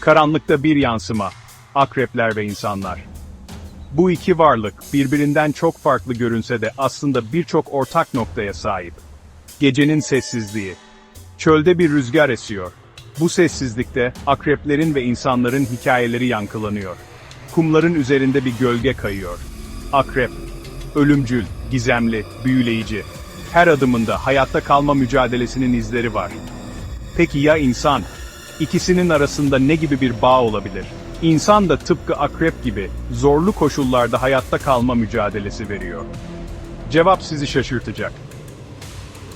Karanlıkta bir yansıma. Akrepler ve insanlar. Bu iki varlık birbirinden çok farklı görünse de aslında birçok ortak noktaya sahip. Gecenin sessizliği. Çölde bir rüzgar esiyor. Bu sessizlikte akreplerin ve insanların hikayeleri yankılanıyor. Kumların üzerinde bir gölge kayıyor. Akrep, ölümcül, gizemli, büyüleyici. Her adımında hayatta kalma mücadelesinin izleri var. Peki ya insan? İkisinin arasında ne gibi bir bağ olabilir? İnsan da tıpkı akrep gibi zorlu koşullarda hayatta kalma mücadelesi veriyor. Cevap sizi şaşırtacak.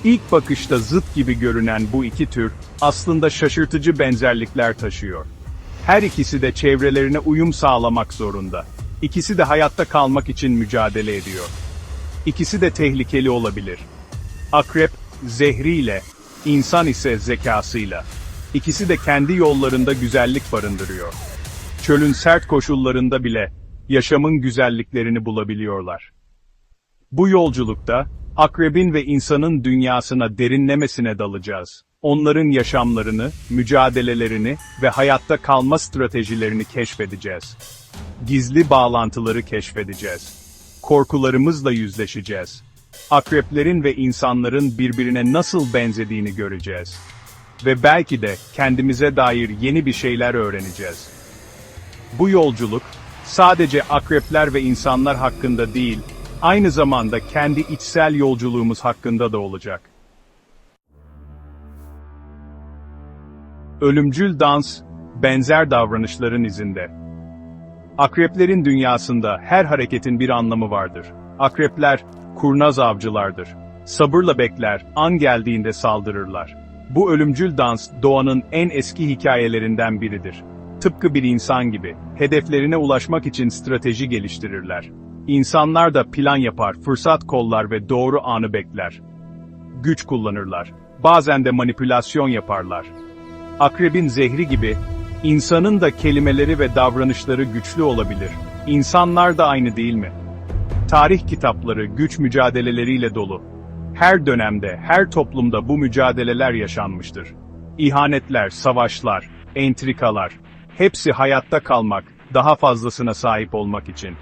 İlk bakışta zıt gibi görünen bu iki tür aslında şaşırtıcı benzerlikler taşıyor. Her ikisi de çevrelerine uyum sağlamak zorunda. İkisi de hayatta kalmak için mücadele ediyor. İkisi de tehlikeli olabilir. Akrep, zehriyle, insan ise zekasıyla. İkisi de kendi yollarında güzellik barındırıyor. Çölün sert koşullarında bile, yaşamın güzelliklerini bulabiliyorlar. Bu yolculukta, akrebin ve insanın dünyasına derinlemesine dalacağız. Onların yaşamlarını, mücadelelerini ve hayatta kalma stratejilerini keşfedeceğiz. Gizli bağlantıları keşfedeceğiz. Korkularımızla yüzleşeceğiz. Akreplerin ve insanların birbirine nasıl benzediğini göreceğiz. Ve belki de kendimize dair yeni bir şeyler öğreneceğiz. Bu yolculuk, sadece akrepler ve insanlar hakkında değil, aynı zamanda kendi içsel yolculuğumuz hakkında da olacak. Ölümcül dans, benzer davranışların izinde. Akreplerin dünyasında her hareketin bir anlamı vardır. Akrepler, kurnaz avcılardır. Sabırla bekler, an geldiğinde saldırırlar. Bu ölümcül dans, doğanın en eski hikayelerinden biridir. Tıpkı bir insan gibi, hedeflerine ulaşmak için strateji geliştirirler. İnsanlar da plan yapar, fırsat kollar ve doğru anı bekler. Güç kullanırlar. Bazen de manipülasyon yaparlar. Akrebin zehri gibi, insanın da kelimeleri ve davranışları güçlü olabilir. İnsanlar da aynı değil mi? Tarih kitapları güç mücadeleleriyle dolu. Her dönemde, her toplumda bu mücadeleler yaşanmıştır. İhanetler, savaşlar, entrikalar, hepsi hayatta kalmak, daha fazlasına sahip olmak için.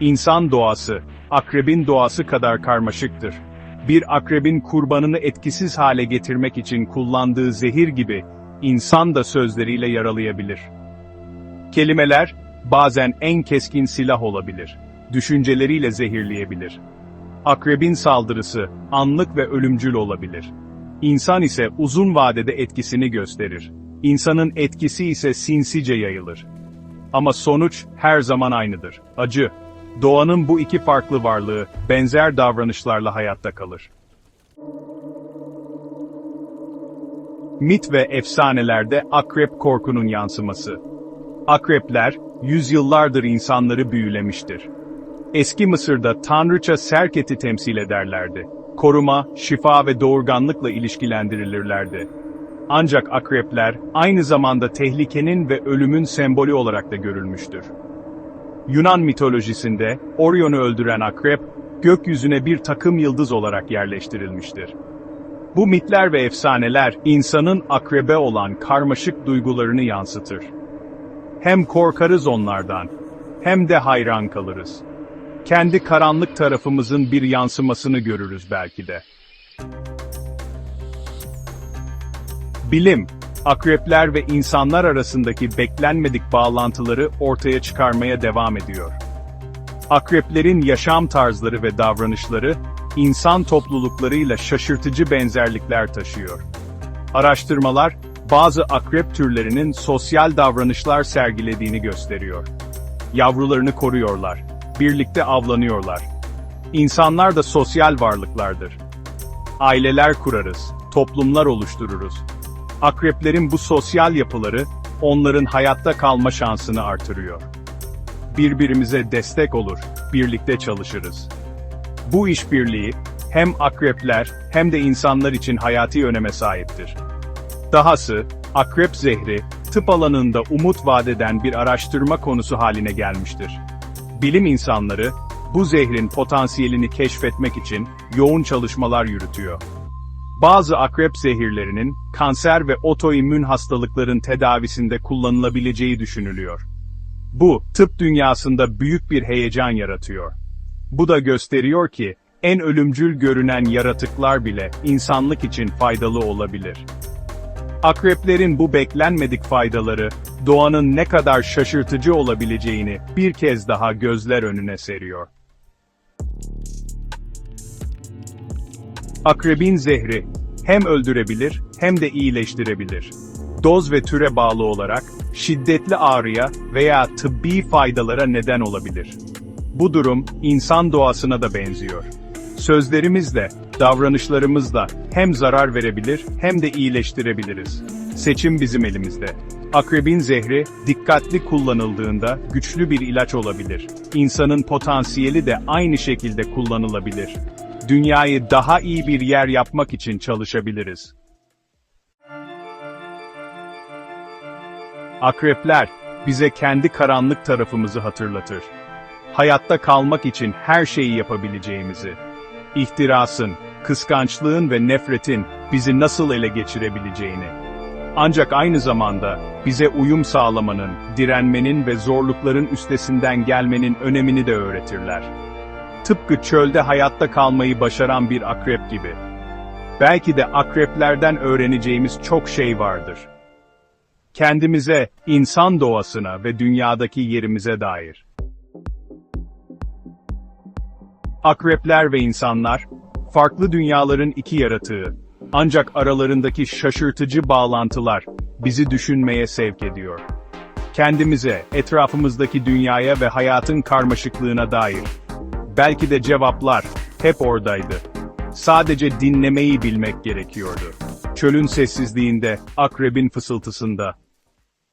İnsan doğası, akrebin doğası kadar karmaşıktır. Bir akrebin kurbanını etkisiz hale getirmek için kullandığı zehir gibi, insan da sözleriyle yaralayabilir. Kelimeler, bazen en keskin silah olabilir. Düşünceleriyle zehirleyebilir. Akrebin saldırısı, anlık ve ölümcül olabilir. İnsan ise uzun vadede etkisini gösterir. İnsanın etkisi ise sinsice yayılır. Ama sonuç her zaman aynıdır. Acı. Doğanın bu iki farklı varlığı benzer davranışlarla hayatta kalır. Mit ve efsanelerde akrep korkunun yansıması. Akrepler, yüzyıllardır insanları büyülemiştir. Eski Mısır'da tanrıça Serket'i temsil ederlerdi. Koruma, şifa ve doğurganlıkla ilişkilendirilirlerdi. Ancak akrepler, aynı zamanda tehlikenin ve ölümün sembolü olarak da görülmüştür. Yunan mitolojisinde, Orion'u öldüren akrep, gökyüzüne bir takım yıldız olarak yerleştirilmiştir. Bu mitler ve efsaneler, insanın akrebe olan karmaşık duygularını yansıtır. Hem korkarız onlardan, hem de hayran kalırız. Kendi karanlık tarafımızın bir yansımasını görürüz belki de. Bilim, akrepler ve insanlar arasındaki beklenmedik bağlantıları ortaya çıkarmaya devam ediyor. Akreplerin yaşam tarzları ve davranışları, insan topluluklarıyla şaşırtıcı benzerlikler taşıyor. Araştırmalar, bazı akrep türlerinin sosyal davranışlar sergilediğini gösteriyor. Yavrularını koruyorlar, birlikte avlanıyorlar. İnsanlar da sosyal varlıklardır. Aileler kurarız, toplumlar oluştururuz. Akreplerin bu sosyal yapıları, onların hayatta kalma şansını artırıyor. Birbirimize destek olur, birlikte çalışırız. Bu işbirliği, hem akrepler hem de insanlar için hayati öneme sahiptir. Dahası, akrep zehri, tıp alanında umut vadeden bir araştırma konusu haline gelmiştir. Bilim insanları, bu zehrin potansiyelini keşfetmek için yoğun çalışmalar yürütüyor. Bazı akrep zehirlerinin kanser ve otoimmün hastalıkların tedavisinde kullanılabileceği düşünülüyor. Bu, tıp dünyasında büyük bir heyecan yaratıyor. Bu da gösteriyor ki, en ölümcül görünen yaratıklar bile insanlık için faydalı olabilir. Akreplerin bu beklenmedik faydaları, doğanın ne kadar şaşırtıcı olabileceğini bir kez daha gözler önüne seriyor. Akrebin zehri, hem öldürebilir hem de iyileştirebilir. Doz ve türe bağlı olarak, şiddetli ağrıya veya tıbbi faydalara neden olabilir. Bu durum, insan doğasına da benziyor. Sözlerimizle, davranışlarımızla hem zarar verebilir hem de iyileştirebiliriz. Seçim bizim elimizde. Akrebin zehri, dikkatli kullanıldığında güçlü bir ilaç olabilir. İnsanın potansiyeli de aynı şekilde kullanılabilir. Dünyayı daha iyi bir yer yapmak için çalışabiliriz. Akrepler, bize kendi karanlık tarafımızı hatırlatır. Hayatta kalmak için her şeyi yapabileceğimizi. İhtirasın, kıskançlığın ve nefretin bizi nasıl ele geçirebileceğini. Ancak aynı zamanda bize uyum sağlamanın, direnmenin ve zorlukların üstesinden gelmenin önemini de öğretirler. Tıpkı çölde hayatta kalmayı başaran bir akrep gibi. Belki de akreplerden öğreneceğimiz çok şey vardır. Kendimize, insan doğasına ve dünyadaki yerimize dair. Akrepler ve insanlar, farklı dünyaların iki yaratığı. Ancak aralarındaki şaşırtıcı bağlantılar bizi düşünmeye sevk ediyor. Kendimize, etrafımızdaki dünyaya ve hayatın karmaşıklığına dair. Belki de cevaplar hep oradaydı. Sadece dinlemeyi bilmek gerekiyordu. Çölün sessizliğinde, akrebin fısıltısında,